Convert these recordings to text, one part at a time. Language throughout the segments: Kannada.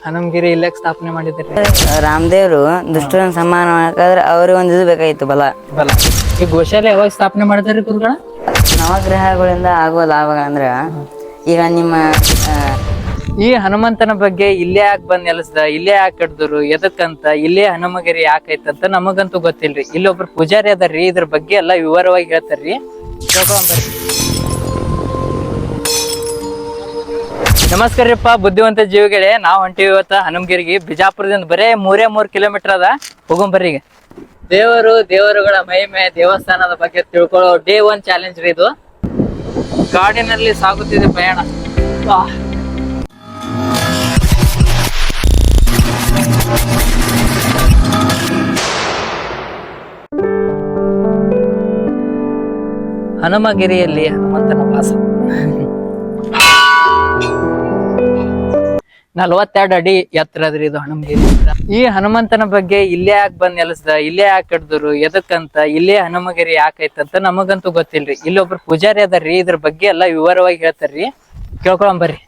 ಹನುಮಗಿರಿ ಇಲ್ಲೇ ಸ್ಥಾಪನೆ ಮಾಡಿದ್ರಿ ರಾಮದೇವ್ರು ದುಷ್ಟರನ್ನ ಸಮಾನ ಮಾಡಕ್ಕಾದ್ರೆ ಅವ್ರಿಗೆ ಒಂದು ಇದು ಬೇಕಾಗಿತ್ತು ಬಲ. ಬಲ. ಈ ಗೋಶಾಲೆ ಯಾವಾಗ ಸ್ಥಾಪನೆ ಮಾಡಿದ್ರಿ ಗುರುಗಳ? ನವಗ್ರಹಗಳಿಂದ ಆಗುವ ಲಾಭಗಳಂದ್ರೆ ಈಗ ನಿಮ್ಮ ಈ ಹನುಮಂತನ ಬಗ್ಗೆ ಇಲ್ಲೇ ಯಾಕೆ ಬಂದ್ ನೆಲೆಸ್ದ? ಇಲ್ಲೇ ಯಾಕೆ ಕಟ್ಟಿದ್ರು ಎದಕ್ಕಂತ? ಇಲ್ಲೇ ಹನುಮಗಿರಿ ಯಾಕೈತಂತ ನಮಗಂತೂ ಗೊತ್ತಿಲ್ರಿ. ಇಲ್ಲೊಬ್ರು ಪೂಜಾರಿ ಅದಾರ್ರಿ ಇದ್ರ ಬಗ್ಗೆ ಎಲ್ಲ ವಿವರವಾಗಿ ಹೇಳ್ತಾರ್ರಿ. ಕೇಳ್ಕೊಂಬರ್ರಿ ನಮಸ್ಕಾರಪ್ಪ ಬುದ್ಧಿವಂತ ಜೀವಿಗಳೇ. ನಾವು ಹೊಂಟಿವಿ ಇವತ್ತ ಹನುಮಗಿರಿಗೆ. ಬಿಜಾಪುರದಿಂದ ಬರೇ ಮೂರೇ ಮೂರ್ ಕಿಲೋಮೀಟರ್ ಅದ. ಹೋಗೊಂಬರ್ರಿ ಈಗ. ದೇವರು ದೇವರುಗಳ ಮಹಿಮೆ ದೇವಸ್ಥಾನದ ಬಗ್ಗೆ ತಿಳ್ಕೊಳ್ಳೋ ಡೇ ಒನ್ ಚಾಲೆಂಜ್ ರೀ ಇದು. ಕಾಡಿನಲ್ಲಿ ಸಾಗುತ್ತಿದೆ ಪ್ರಯಾಣ. ಹನುಮಗಿರಿಯಲ್ಲಿ ಹನುಮಂತನ ವಾಸ. ನಲ್ವತ್ತೆರಡು ಅಡಿ ಎತ್ತರ ಅದ್ರಿ ಇದು ಹನುಮಗಿರಿ ಈ ಹನುಮಂತನ ಬಗ್ಗೆ ಇಲ್ಲೇ ಯಾಕೆ ಬಂದ್ ನೆಲೆಸ್ದ? ಇಲ್ಲೇ ಯಾಕೆ ಕಡ್ದರು ಎದಕ್ಕಂತ? ಇಲ್ಲೇ ಹನುಮಗಿರಿ ಯಾಕೈತಂತ ನಮಗಂತೂ ಗೊತ್ತಿಲ್ರಿ. ಇಲ್ಲೊಬ್ರು ಪೂಜಾರಿ ಅದಾರ್ರಿ. ಇದ್ರ ಬಗ್ಗೆ ಎಲ್ಲ ವಿವರವಾಗಿ ಹೇಳ್ತಾರ್ರಿ. ಕೇಳ್ಕೊಂಬರ್ರಿ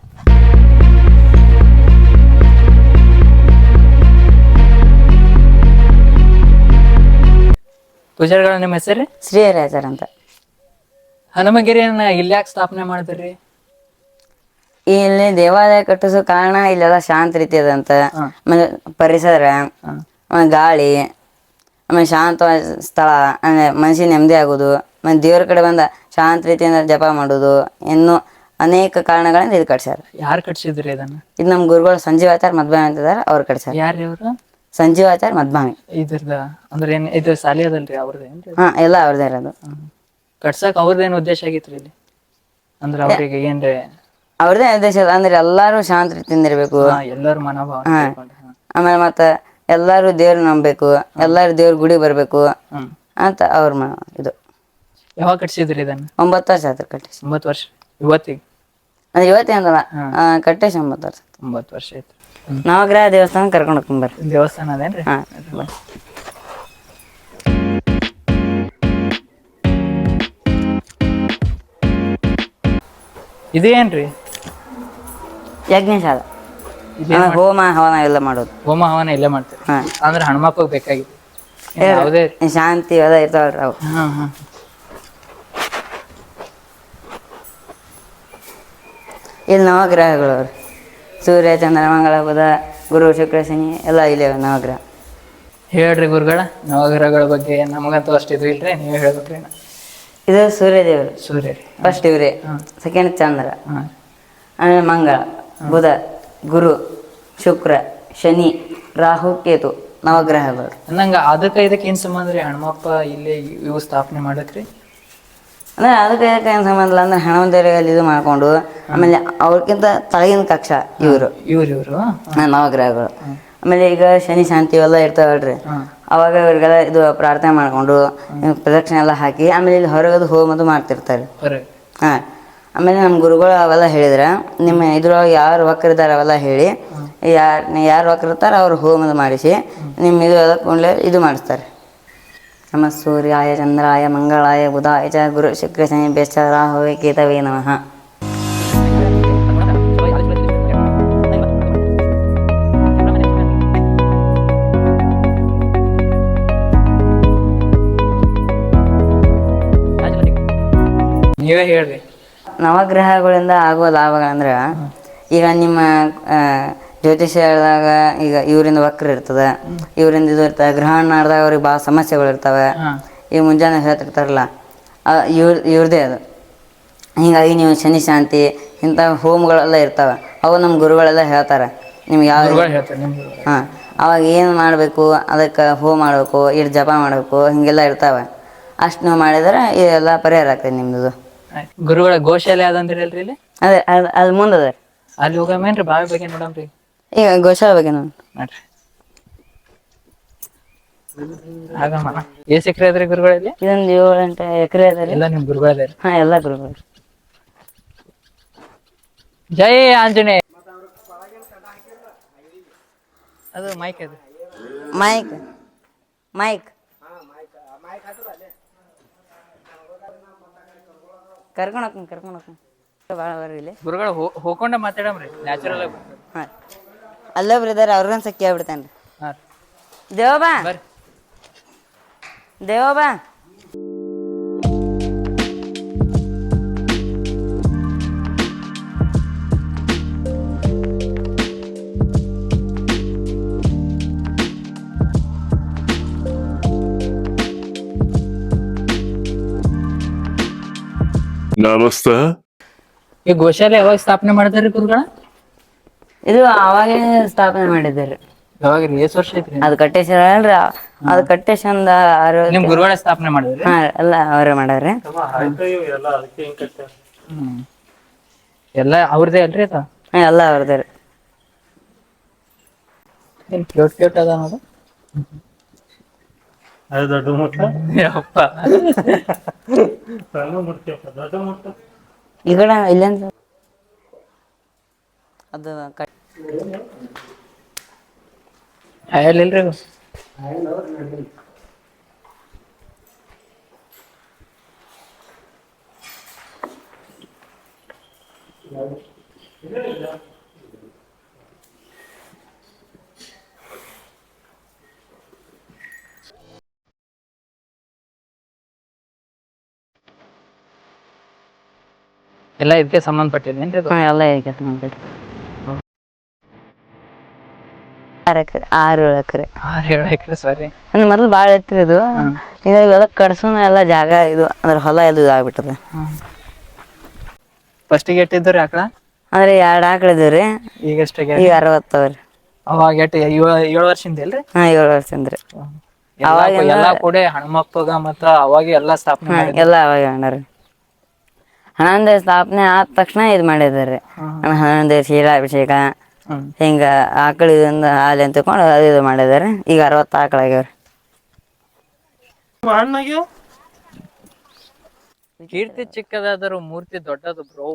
ಪೂಜಾರಿಗಳ ನಿಮ್ಮ ಹೆಸರು? ಶ್ರೀರಾಜರ್ ಅಂತ ಹನುಮಗಿರಿಯನ್ನ ಇಲ್ಲಿ ಯಾಕೆ ಸ್ಥಾಪನೆ ಮಾಡಿದ್ರಿ? ಇಲ್ಲಿ ದೇವಾಲಯ ಕಟ್ಟಿಸೋ ಕಾರಣ ಇಲ್ಲೆಲ್ಲ ಶಾಂತ ರೀತಿ ಅದಂತ. ಆಮೇಲೆ ಪರಿಸರ ಆಮೇಲೆ ಗಾಳಿ ಆಮೇಲೆ ಶಾಂತವಾದ ಸ್ಥಳ ಅಂದ್ರೆ ಮನುಷ್ಯ ನೆಮ್ಮದಿ ಆಗೋದು ಮತ್ತೆ ದೇವ್ರ ಕಡೆ ಬಂದ ಶಾಂತ ರೀತಿಯಿಂದ ಜಪ ಮಾಡೋದು ಇನ್ನು ಅನೇಕ ಕಾರಣಗಳಿಂದ ಇದು ಕಟ್ಸ್ಯಾರ. ಯಾರು ಕಟ್ಸಿದ್ರಿ ಇದನ್ನ? ಇದು ನಮ್ಮ ಗುರುಗಳು ಸಂಜೀವಾಚಾರ್ಯ ಮದ್ಭಾವಿ ಅಂತಿದಾರ ಅವ್ರು ಕಟ್ಸ್ಯಾರ. ಯಾರ್ರಿ ಅವ್ರು? ಸಂಜೀವಾಚಾರ್ಯ ಮದ್ಭಾವಿ ಇದ್ರದ ಅಂದ್ರೆ ಏನ್ ಇದು ಸಾಲಿ ಅದಲ್ರಿ ಹಾ ಎಲ್ಲ ಅವ್ರದ್ದೇ ಇರೋದು. ಕಟ್ಸಕ್ ಅವ್ರದ್ದೇನು ಉದ್ದೇಶ ಆಗಿತ್ರಿ ಇಲ್ಲಿ? ಅಂದ್ರೆ ಅವ್ರಿಗೆ ಏನ್ರಿ ಅವ್ರದ್ದೇ ಉದ್ದೇಶ ಅದ. ಅಂದ್ರೆ ಎಲ್ಲಾರು ಶಾಂತ ರೀತಿಯಿಂದ ಇರ್ಬೇಕು ಎಲ್ಲರೂ ಮನೋಭಾವ. ಆಮೇಲೆ ಮತ್ತ ಎಲ್ಲಾರು ದೇವ್ರ ನಂಬಬೇಕು ಎಲ್ಲಾರು ದೇವ್ರ ಗುಡಿ ಬರ್ಬೇಕು ಅಂತ ಅವ್ರ ಮ ಇದು. ಯಾವಾಗ ಕಟ್ಸಿದ್ರಿ ಇದನ್ನ? ಒಂಬತ್ತು ವರ್ಷ ಆಯ್ತು ಕಟ್ಟೇಶ್ ಒಂಬತ್ತು ವರ್ಷ ಇವತ್ತಿಗೆ? ಅಂದ್ರೆ ಅಂತಲ್ಲ? ಕಟ್ಟೇಶ್ ಒಂಬತ್ತು ವರ್ಷ ಒಂಬತ್ತು ವರ್ಷ ಆಯ್ತು. ನವಗ್ರಹ ದೇವಸ್ಥಾನ ಕರ್ಕೊಂಡು ಹೋಗ್ಕೊಂಬರ್ರಿ ದೇವಸ್ಥಾನ ಅದೇನ್ರಿ? ಹಾ. ಇದೇನ್ರಿ? ಯಜ್ಞಶಾಲ. ಹೋಮ ಹವನ ಎಲ್ಲ ಮಾಡೋದು. ಹೋಮ ಹವನ ಇಲ್ಲೇ ಮಾಡ್ತೀವಿ ಹಾ. ಅಂದ್ರೆ ಹನುಮಪ್ಪಗ್ ಬೇಕಾಗಿತ್ತು ಇನ್ ಯಾವುದೇ ಈ ಶಾಂತಿ ಎಲ್ಲ ಇರ್ತಾವಲ್ರಿ ಅವು. ಹಾ ಹಾ. ಇಲ್ಲಿ ನವಗ್ರಹಗಳು ಅವ್ರಿ. ಸೂರ್ಯ ಚಂದ್ರ ಮಂಗಳ ಬುಧ ಗುರು ಶುಕ್ರ ಶನಿ ಎಲ್ಲ ಇಲ್ಲಿ ಅವ ನವಗ್ರಹ. ಹೇಳ್ರಿ ಗುರುಗಳ ನವಗ್ರಹಗಳ ಬಗ್ಗೆ ನಮಗಂತೂ ಅಷ್ಟು ಇದು ಇಲ್ರಿ ನೀವು ಹೇಳ್ಬೇಕ್ರಿ. ಇದು ಸೂರ್ಯ ದೇವರು ಸೂರ್ಯ ರೀ. ಫಸ್ಟ್ ಇವ್ರಿ. ಸೆಕೆಂಡ್ ಚಂದ್ರ. ಹಾ. ಆಮೇಲೆ ಮಂಗಳ. ಬುಧ ಗುರು ಶುಕ್ರ ಶನಿ ರಾಹು ಕೇತು ನವಗ್ರಹಗಳು. ಅಂದಂಗ ಅದಕ್ಕೆ ಇದಕ್ಕೆ ಏನ್ ಸಂಬಂಧ ರೀ? ಹನುಮಪ್ಪ ಇಲ್ಲೇ ಇವು ಸ್ಥಾಪನೆ ಮಾಡಕ್ರಿ ಅಂದ್ರೆ ಅದಕ್ಕೆ ಇದಕ್ಕೆ ಏನು ಸಂಬಂಧ ಇಲ್ಲ ಅಂದ್ರೆ ಹಣವಂತರಿಗೆ ಅಲ್ಲಿ ಇದು ಮಾಡ್ಕೊಂಡು ಆಮೇಲೆ ಅವ್ರಿಗಿಂತ ತಳಗಿನ ಕಕ್ಷ ಇವರು. ಇವ್ರು ಇವರು? ನವಗ್ರಹಗಳು. ಆಮೇಲೆ ಈಗ ಶನಿ ಶಾಂತಿ ಇವೆಲ್ಲ ಇರ್ತಾವಲ್ರಿ. ಅವಾಗ ಇವ್ರಿಗೆಲ್ಲ ಇದು ಪ್ರಾರ್ಥನೆ ಮಾಡ್ಕೊಂಡು ಪ್ರದಕ್ಷಿಣೆ ಎಲ್ಲ ಹಾಕಿ ಆಮೇಲೆ ಇಲ್ಲಿ ಹೊರಗದು ಹೋಗೋದು ಮಾಡ್ತಿರ್ತಾರೆ. ಹಾ. ಆಮೇಲೆ ನಮ್ಮ ಗುರುಗಳು ಅವೆಲ್ಲ ಹೇಳಿದ್ರೆ, ನಿಮ್ಮ ಇದ್ರೊಳಗೆ ಯಾರು ವಕ್ರಿದ್ದಾರೆ ಅವೆಲ್ಲ ಹೇಳಿ, ಯಾರು ಯಾರು ವಕ್ರಿರ್ತಾರೆ ಅವ್ರು ಹೋಮದ ಮಾಡಿಸಿ ನಿಮ್ಮ ಇದು ಎಲ್ಲ ಕೂಡಲೇ ಇದು ಮಾಡಿಸ್ತಾರೆ. ನಮ ಸೂರ್ಯಾಯ, ಚಂದ್ರಾಯ, ಮಂಗಳಾಯ, ಬುಧಾಯ, ಚ ಗುರು, ಶುಕ್ರ, ಶನಿ ಬೆಚ್ಚ ರಾಹುವೆ ಕೇತವೇ ನಮಃ. ನೀವೇ ಹೇಳ್ರಿ. ನವಗ್ರಹಗಳಿಂದ ಆಗುವ ಲಾಭಗಳಂದ್ರೆ ಈಗ ನಿಮ್ಮ ಆ, ಹೇಳಿದಾಗ ಈಗ ಇವರಿಂದ ವಕ್ರ ಇರ್ತದೆ ಇವರಿಂದ ಇದು ಇರ್ತದೆ ಗ್ರಹಣ ನಡೆದಾಗ ಅವ್ರಿಗೆ ಭಾಳ ಸಮಸ್ಯೆಗಳು ಇರ್ತವೆ. ಹಾ. ಈಗ ಮುಂಜಾನೆ ಹೇಳ್ತಿರ್ತಾರಲ್ಲ ಇವ್ರ ಇವ್ರದೇ ಅದು. ಹೀಗಾಗಿ ನೀವು ಶನಿ ಶಾಂತಿ ಇಂಥ ಹೋಮ್ಗಳೆಲ್ಲ ಇರ್ತವೆ. ಅವು ನಮ್ಮ ಗುರುಗಳೆಲ್ಲ ಹೇಳ್ತಾರೆ. ನಿಮ್ಗೆ ಯಾವ. ಹಾಂ. ಅವಾಗ ಏನು ಮಾಡಬೇಕು ಅದಕ್ಕೆ ಹೋಮ ಮಾಡಬೇಕು ಇಟ್ಟು ಜಪ ಮಾಡಬೇಕು ಹೀಗೆಲ್ಲ ಇರ್ತವೆ. ಅಷ್ಟು ನೀವು ಮಾಡಿದರೆ ಇದೆಲ್ಲ ಪರಿಹಾರ ಆಗ್ತದೆ ನಿಮ್ಮದು. ಗುರುಗಳ ಗೋಶಾಲೆ ಅದಂದ್ರಲ್ರಿ ಇಲ್ಲಿ? ಅದೇ ಅದ್ ಅದ್ ಮುಂದ್ ಅದ ಅಲ್ಲಿ ಹೋಗಮೇನ್ರಿ ಬಾವಿ ಬಗ್ಗೆ ನೋಡಮ್ರಿ ಈಗ ಗೋಶಾಲ ಬಗ್ಗೆ ನೋಡಿ ನೋಡ್ರಿ. ಆಗಮ್ಮ ಎಷ್ಟ್ ಎಕರೆ ಅದ್ರಿ ಗುರುಗಳಲ್ಲಿ ಇದೊಂದು ಏಳು ಎಂಟು ಎಕರೆ ಅದ ರೀ. ಎಲ್ಲ ನಿಮ್ ಗುರುಗಳದೇ ಹಾ ಎಲ್ಲ ಗುರುಗಳು. ಜೈ ಆಂಜನೇಯ. ಅದು ಮೈಕ್ ಅದು. Mic mic. ಕರ್ಕೊಂಡು ಕರ್ಕೊಂಡು ಭಾಳ ಬರ್ರಿ ಗುರುಗಳು ಹೋಗ್ಕೊಂಡ ಮಾತಾಡಮ್ರಿ ನ್ಯಾಚುರಲ್ ಆಗಿ ಹಾಂ. ಅಲ್ಲ ಬ್ರದರ್ ಅವ್ರಿಗೊಂದು ಸಕ್ಕಿ ಆಗ್ಬಿಡ್ತೇನೆ ಹಾಂ ದೇವ ಬಾ ನಮಸ್ತೆ. ಈ ಗೋಶಾಲೆ ಯಾವಾಗ ಸ್ಥಾಪನೆ ಮಾಡಿದ್ರಿ ಗುರುಗಳ? ಇದು ಅವಾಗ ಸ್ಥಾಪನೆ ಮಾಡಿದ್ದಾರೆ. ಯಾವಾಗ ಎಷ್ಟು ವರ್ಷ ಐತ್ರಿ ಅದು ಕಟ್ಟೇಶ್ವರ ಅಲ್ರಿ ಅದು ಕಟ್ಟೇಶಂದ ಆರು ನಿಮ್ ಗುರುಗಳ ಸ್ಥಾಪನೆ ಮಾಡಿದ್ರಿ? ಹಾ ಎಲ್ಲ ಅವರೇ ಮಾಡ್ಯಾರ ಹ್ಮ್. ಎಲ್ಲ ಅವ್ರದೇ ಅಲ್ರಿ ಅದ? ಹಾ ಎಲ್ಲ ಅವ್ರದೇ ರೀ. ಏನ್ ಕ್ಯೂಟ್ ಕ್ಯೂಟ್ ಅದ ನೋಡು. ಅದು ದೊಡ್ಡ ಮುಟ್ಟ ಯಪ್ಪ. ಸಣ್ಣ ಮುಟ್ಟ್ಯಪ್ಪ ದೊಡ್ಡ ಮುಟ್ಟ ಈ ಕಡೆ ಇಲ್ಲೇನ್ ಅದು ಕಟ್ ಇಲ್ರಿ ಎಲ್ಲ ಇದಕ್ಕೆ ಸಂಬಂಧಪಟ್ಟಿದೆ ಇದು ಎಲ್ಲ ಈಗ ಸಂಬಂಧ ಆರು ಎಕರೆ ಆರು ಏಳು ಎಕರೆ. ಆರು ಏಳು ಎಕರೆ ಸಾರಿ. ಅಂದ್ರೆ ಮೊದಲು ಭಾಳ ಇದು. ಈಗ ಇವೆಲ್ಲ ಕಡ್ಸೋನ ಎಲ್ಲ ಜಾಗ ಇದು ಅಂದ್ರೆ ಹೊಲ ಎಲ್ಲ ಇದು ಆಗ್ಬಿಟ್ಟದೆ ಫಸ್ಟಿಗೆ ಎಟ್ಟಿದ್ದು ಆಕಳ? ಅಂದ್ರೆ ಎರಡು ಆಕಳ ರೀ. ಈಗ ಈಗ ಅರವತ್ತವ್ರಿ ಅವಾಗ ಎಟ್ಟು ಏಳು ಏಳು ವರ್ಷದಿಂದ ಇಲ್ರಿ? ಹಾ ಏಳು ವರ್ಷದಿಂದ ರೀ. ಎಲ್ಲಾ ಎಲ್ಲಾ ಕೂಡ ಹನುಮಪ್ಪಗ ಮತ್ತ ಅವಾಗ ಎಲ್ಲಾ ಸ್ಥಾಪನೆ ಹಾ ಎಲ್ಲ ಅವಾಗ ಅಣ್ಣಾರಿ ಹನ್ನೊಂದು ಸ್ಥಾಪನೆ ಆದ ತಕ್ಷಣ ಇದು ಮಾಡಿದಾರೆ ಹನ್ನೊಂದು ಶೀಲಾಭಿಷೇಕ. ಹಿಂಗ ಆಕಳಿಂದ ಇದೊಂದು ಹಾಲು ಅಂತ ತಕೊಂಡು ಅದು ಇದು ಮಾಡಿದಾರೆ ಈಗ ಅರವತ್ತು ಆಕಳಾಗ್ಯಾವ್ರಿ. ಆಗ್ಯಾವ ಕೀರ್ತಿ ಚಿಕ್ಕದಾದರೂ ಮೂರ್ತಿ ದೊಡ್ಡದು ಬ್ರೋ.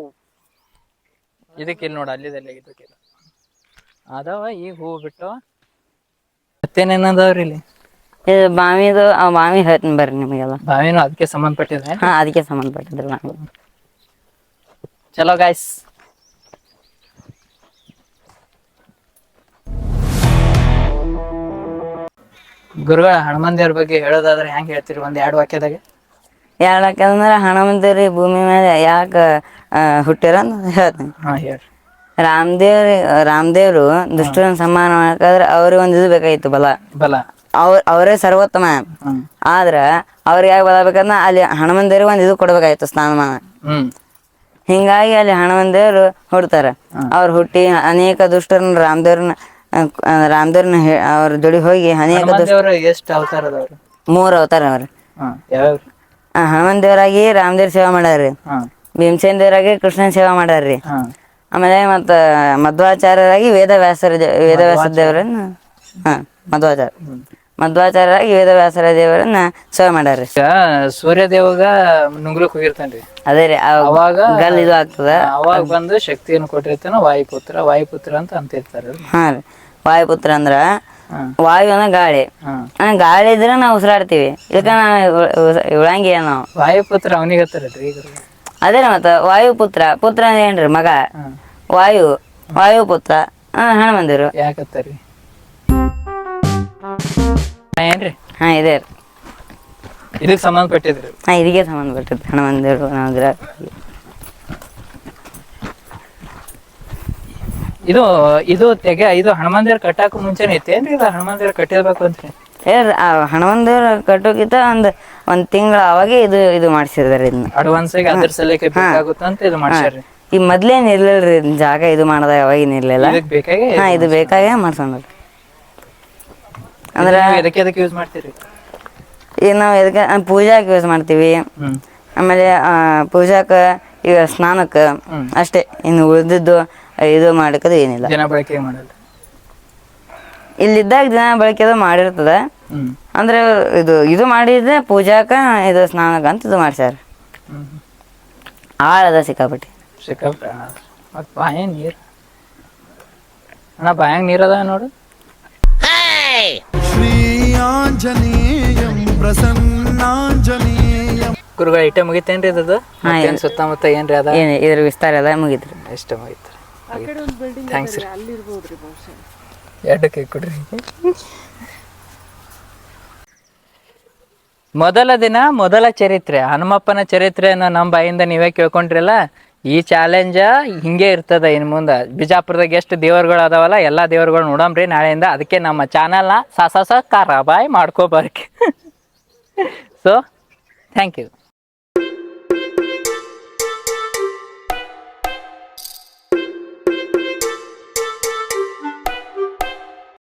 ಇದಕ್ಕೆ ಇಲ್ಲಿ ನೋಡ ಅಲ್ಲಿದಲ್ಲ ಇದಕ್ಕಿಲ್ಲ ಅದಾವ ಈಗ ಹೂ ಬಿಟ್ಟು. ಮತ್ತೇನೇನದಾವ್ರಿ ಇಲ್ಲಿ? ಇದು ಬಾವಿದು ಆ ಬಾವಿ ಹೇಳ್ತೀನಿ ಬರ್ರಿ ನಿಮಗೆಲ್ಲ. ಬಾವಿನೂ ಅದಕ್ಕೆ ಸಂಬಂಧಪಟ್ಟಿದೆ? ಹಾ ಅದಕ್ಕೆ ಸಂಬಂಧಪಟ್ಟಿದ್ರು ಬಾವಿ. ಚಲೋ ಗಾಯ್ಸ್ ಗುರುಗಳ ಹನುಮನ್ ದೇವ್ರ ಬಗ್ಗೆ ಹೇಳೋದಾದ್ರೆ ಹೆಂಗ್ ಹೇಳ್ತೀರಿ? ಒಂದ್ ಎರಡು ವಾಕ್ಯದಾಗ. ಯಾಕಂದ್ರೆ ಹಣಮಂತರಿ ಭೂಮಿ ಮೇಲೆ ಯಾಕೆ ಹುಟ್ಟಿರ ಹೇಳ್ತೀನಿ. ಹಾ ಹೇಳ್ರಿ. ರಾಮದೇವ್ರ ರಾಮದೇವ್ರು ದುಷ್ಟರನ್ನ ಸಮಾನ ಮಾಡಕಾದ್ರೆ ಅವ್ರಿಗೆ ಒಂದು ಇದು ಬೇಕಾಗಿತ್ತು ಬಲ. ಬಲ. ಅವ್ರ ಅವರೇ ಸರ್ವೋತ್ತಮ. ಹ್ಮ್. ಆದ್ರ ಅವ್ರಿಗೆ ಯಾಕೆ ಬಲ ಬೇಕಂದ್ರೆ ಅಲ್ಲಿ ಒಂದ್ ಒಂದು ಇದು ಕೊಡ್ಬೇಕಾಗಿತ್ತು ಸ್ನಾನಮಾನ ಹ್ಮ್. ಹಿಂಗಾಗಿ ಅಲ್ಲಿ ಹಣವನ್ ದೇವ್ರು ಹುಡ್ತಾರ. ಅವ್ರು ಹುಟ್ಟಿ ಅನೇಕ ದುಷ್ಟರನ್ನ ರಾಮದೇವ್ರನ್ನ ರಾಮದೇವ್ರನ್ನ ಅವ್ರ ಜೋಡಿ ಹೋಗಿ ಅನೇಕ ಮೂರ್ ದುಷ್ಟ ದೇವ್ರ ಅವತಾರದವ್ರು? ಮೂರು ಅವತಾರ ಅವ್ರ. ಹನುಮನ್ ದೇವರಾಗಿ ರಾಮದೇವ್ರ ಸೇವಾ ಮಾಡ್ಯಾರ್ರಿ. ಭೀಮಸೇನ್ ದೇವರಾಗಿ ಕೃಷ್ಣನ್ ಸೇವಾ ಮಾಡ್ಯಾರ್ರಿ. ಆಮೇಲೆ ಮತ್ತ ಮಧ್ವಾಚಾರ್ಯರಾಗಿ ವೇದವ್ಯಾಸರ ವೇದವ್ಯಾಸ ದೇವರನ್ನ ಹಾ ಮಧ್ವಾಚಾರ್ಯ. ಮಧ್ವಾಚಾರ್ಯರಾಗಿ ವೇದವ್ಯಾಸರ ದೇವರನ್ನ ಸೇವೆ ಮಾಡ್ಯಾರ್ರಿ. ಈಗ ಸೂರ್ಯ ದೇವಗ ನುಂಗ್ಲಕ್ ಹೋಗಿರ್ತಾನ್ರಿ. ಅದೇ ರೀ ಅವಾಗ ಗಲ್ ಇದು ಆಗ್ತದ. ಅವಾಗ ಬಂದು ಶಕ್ತಿಯನ್ನು ಕೊಟ್ಟಿರ್ತಾನ ವಾಯುಪುತ್ರ ವಾಯುಪುತ್ರ ಅಂತ ಅಂತಿರ್ತಾರ ಹಾ ರೀ ವಾಯುಪುತ್ರ ಅಂದ್ರ. ವಾಯು ಅಂದ್ರೆ ಗಾಳಿ. ಆ, ಗಾಳಿ ಇದ್ರೆ ನಾವು ಉಸಿರಾಡ್ತೀವಿ. ಇದಕ್ಕ ನಾವು ಉಳಂಗಿಲ್ಲ ನಾವು? ವಾಯುಪುತ್ರ ಅವನಿಗೆ ಹತ್ತಾರಲ್ರಿ ಈಗ. ಅದೇ ರೀ ಮತ್ತ ವಾಯುಪುತ್ರ ಪುತ್ರ ಅಂದ್ರೆ ಏನ್ರಿ ಮಗ? ವಾಯು ವಾಯುಪುತ್ರ ಹಾ ಹನುಮಂದಿರು ಯಾಕತ್ತಾರಿ ಏನ್ರಿ? ಹಾ ಇದೆ ರೀ. ಇದಕ್ ಸಂಬಂಧಪಟ್ಟಿದ್ರಿ ಹಾ ಇದಕ್ಕೆ ಸಂಬಂಧಪಟ್ಟದ್ದು ಹನುಮಂದಿರು ನಾವಿದ್ರ ಇದು ಇದು ತೆಗೆ ಇದು ಹನುಮಂದಿರ ಕಟ್ಟಾಕ ಮುಂಚೆನೆ ಐತೇನ್ರಿ ಇದು ಹನುಮಂದಿರ ಕಟ್ಟಿರ್ಬೇಕು ಅಂತ್ರಿ ಏ ಆ ಹನುಮಂದಿರು ಕಟ್ಟೋಕ್ಕಿಂತ ಒಂದ್ ಒಂದ್ ತಿಂಗಳ ಅವಾಗೆ ಇದು ಇದು ಮಾಡಿಸಿದಾರೆ ಇದನ್ನ. ಅಡ್ವಾನ್ಸ್ ಆಗಿ ಅದ್ರ ಸಲಕ್ಕೆ ಅಂತ ಇದು ಮಾಡ್ಸ್ಯಾರ್ರಿ? ಈ ಮೊದ್ಲೇನ್ ಇರ್ಲಿಲ್ರಿ ಇದ್ನ ಜಾಗ ಇದು ಮಾಡದ ಯಾವಾಗ ಇರ್ಲಿಲ್ಲ. ಇದಕ್ ಬೇಕಾಗಿ ಹಾ ಇದು ಬೇಕಾಗೇ ಮಾಡ್ಸೋಣ್ರಿ ಅಂದ್ರೆ ಎದಕ್ಕೆ ಎದಕ್ಕೆ ಯೂಸ್ ಮಾಡ್ತೀರಿ? ಈಗ ನಾವು ಎದಕ್ಕೆ ಪೂಜಾಕ್ ಯೂಸ್ ಮಾಡ್ತೀವಿ. ಆಮೇಲೆ ಪೂಜಾಕ ಈಗ ಸ್ನಾನಕ್ಕೆ ಅಷ್ಟೇ. ಇನ್ನು ಉಳಿದಿದ್ದು ಇದು ಮಾಡಕ್ಕದು ಏನಿಲ್ಲ. ಜನ ಬಳಕೆ ಮಾಡಲ್ಲ? ಇಲ್ಲಿದ್ದಾಗ ದಿನ ಬಳಕೆ ಮಾಡಿರ್ತದ. ಅಂದ್ರೆ ಇದು ಇದು ಮಾಡಿದ್ರೆ ಪೂಜಾಕ ಇದು ಸ್ನಾನಕ ಅಂತ ಇದು ಮಾಡ್ಸ್ಯಾರ. ಆಳದ ಸಿಕ್ಕಾಪಟ್ಟಿ. ಸಿಕ್ಕಾಪಟ್ಟೆ ಮತ್ ಬಾಯಾಗ ನೀರ್? ಅಣ್ಣ ಬಾಯಾಗ ನೀರದ ಅದ ನೋಡು. ಶ್ರೀಯಾಂಜನೇಯಂ ಪ್ರಸನ್ನಾಂಜನೇಯಂ. ಗುರುಗಳ ಐಟಮ್ ಮುಗಿತೇನ್ರಿ ಅದು ಮತ್ತೇನ್ ಸುತ್ತಮುತ್ತ ಏನ್ರಿ ಅದ? ಏನು ಇದ್ರ ವಿಸ್ತಾರ ಅದ ಮುಗಿತ್ರಿ. ಎಷ್ಟು ಮುಗಿತು ಥ್ಯಾಂಕ್ಸ್ ರೀ. ಎರಡಕ್ಕೆ ಕೊಡ್ರಿ. ಮೊದಲ ದಿನ ಮೊದಲ ಚರಿತ್ರೆ ಹನುಮಪ್ಪನ ಚರಿತ್ರೆಯನ್ನು ನಮ್ಮ ಬಾಯಿಂದ ನೀವೇ ಕೇಳ್ಕೊಂಡ್ರಲ್ಲ? ಈ ಚಾಲೆಂಜ ಹಿಂಗೆ ಇರ್ತದ ಇನ್ನು ಮುಂದೆ. ಬಿಜಾಪುರದಾಗ ಎಷ್ಟು ದೇವರುಗಳು ಅದಾವಲ್ಲ, ಎಲ್ಲ ದೇವರುಗಳು ನೋಡಮ್ರಿ ನಾಳೆಯಿಂದ. ಅದಕ್ಕೆ ನಮ್ಮ ಚಾನಲ್ನ ಸ ಸ ಸ ಕಾರಾಬಾಯ್ ಮಾಡ್ಕೋಬಾರ್ಕೆ ಸೊ ಥ್ಯಾಂಕ್ ಯು